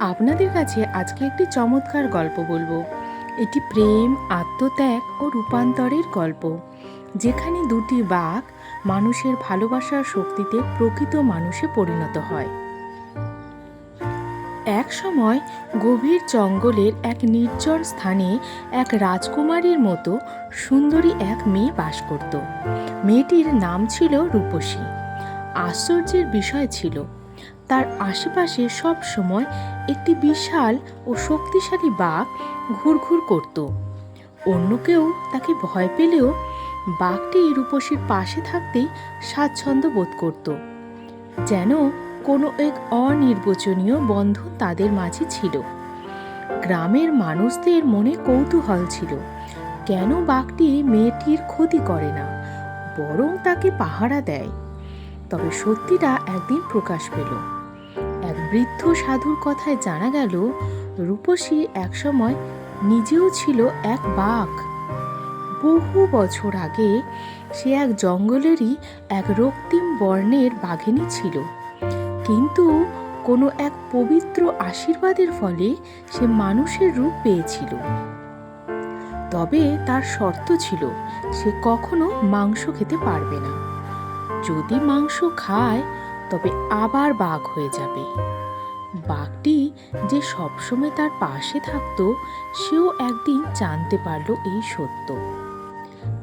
আপনাদের কাছে আজকে একটি চমৎকার গল্প বলব। এটি প্রেম, আত্মত্যাগ ও রূপান্তরের গল্প, যেখানে দুটি বাঘ মানুষের ভালোবাসার শক্তিতে প্রকৃত মানুষে পরিণত হয়। এক সময় গভীর জঙ্গলের এক নির্জন স্থানে এক রাজকুমারীর মতো সুন্দরী এক মেয়ে বাস করত। মেয়েটির নাম ছিল রূপসী। আশ্চর্যের বিষয় ছিল তার আশেপাশে সব সময় একটি বিশাল ও শক্তিশালী বাঘ ঘুরঘুর করত। অন্য কেউ তাকে ভয় পেলেও বাঘটি রূপসীর পাশে থাকতেই স্বাচ্ছন্দ্য বোধ করত। যেন কোনো এক অনির্বচনীয় বন্ধন তাদের মাঝে ছিল। গ্রামের মানুষদের মনে কৌতূহল ছিল। কেন বাঘটি মেয়েটির ক্ষতি করে না, বরং তাকে পাহারা দেয়। তবে সত্যিটা একদিন প্রকাশ পেল। এক বৃদ্ধ সাধুর কথায় জানা গেল, রূপসী একসময় নিজেও ছিল এক বাঘ। বহু বছর আগে সে এক জঙ্গলেরই এক রক্তিম বর্ণের বাঘিনী ছিল। কিন্তু কোনো এক পবিত্র আশীর্বাদের ফলে সে মানুষের রূপ পেয়েছিল। তবে তার শর্ত ছিল, সে কখনো মাংস খেতে পারবে না। যদি মাংস খায় তবে আবার বাঘ হয়ে যাবে। বাঘটি যে সবসময় তার পাশে থাকতো, সেও একদিন জানতে পারল এই সত্য।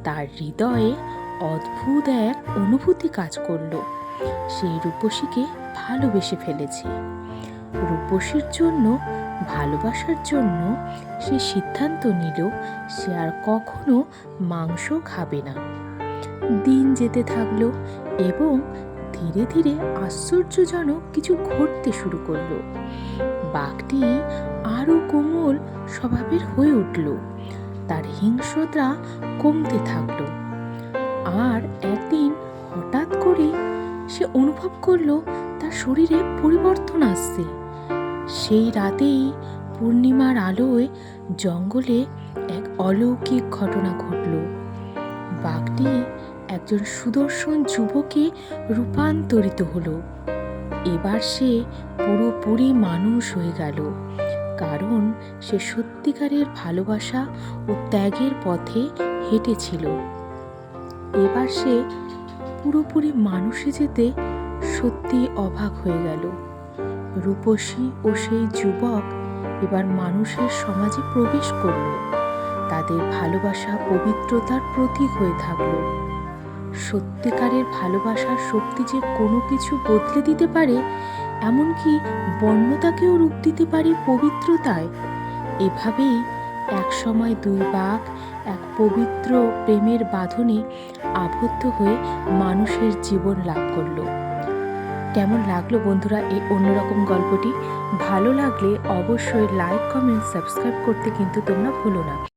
তার হৃদয়ে অদ্ভুত এক অনুভূতি কাজ করল। সেই রূপসীকে ভালোবেসে ফেলেছে। রূপসীর জন্য, ভালোবাসার জন্য সে সিদ্ধান্ত নিল সে আর কখনো মাংস খাবে না। দিন যেতে থাকল এবং ধীরে ধীরে আশ্চর্যজনক কিছু ঘটতে শুরু করল। বাঘটি আরও কোমল স্বভাবের হয়ে উঠল। তার হিংস্রতা কমতে থাকল। আর একদিন হঠাৎ করে সে অনুভব করল, তার শরীরে পরিবর্তন আসছে। সেই রাতেই পূর্ণিমার আলোয় জঙ্গলে এক অলৌকিক ঘটনা ঘটল। বাঘটি একজন সুদর্শন যুবকে রূপান্তরিত হলো। এবার সে পুরোপুরি মানুষ হয়ে গেল। কারণ সে সত্যিকারের ভালোবাসা ও ত্যাগের পথে হেঁটেছিল। এবার সে পুরোপুরি মানুষে যেতে সত্যি অবাক হয়ে গেল। রূপসী ও সেই যুবক এবার মানুষের সমাজে প্রবেশ করল। তাদের ভালোবাসা পবিত্রতার প্রতীক হয়ে থাকল। সত্যিকারের ভালোবাসার শক্তি যে কোনো কিছু বদলে দিতে পারে, এমনকি বন্যতাকেও রূপ দিতে পারে পবিত্রতায়। এভাবেই এক সময় দুই বাঘ এক পবিত্র প্রেমের বাঁধনে আবদ্ধ হয়ে মানুষের জীবন লাভ করল। কেমন লাগল বন্ধুরা এই অন্যরকম গল্পটি? ভালো লাগলে অবশ্যই লাইক কমেন্ট সাবস্ক্রাইব করতে কিন্তু তোমরা ভুলো না।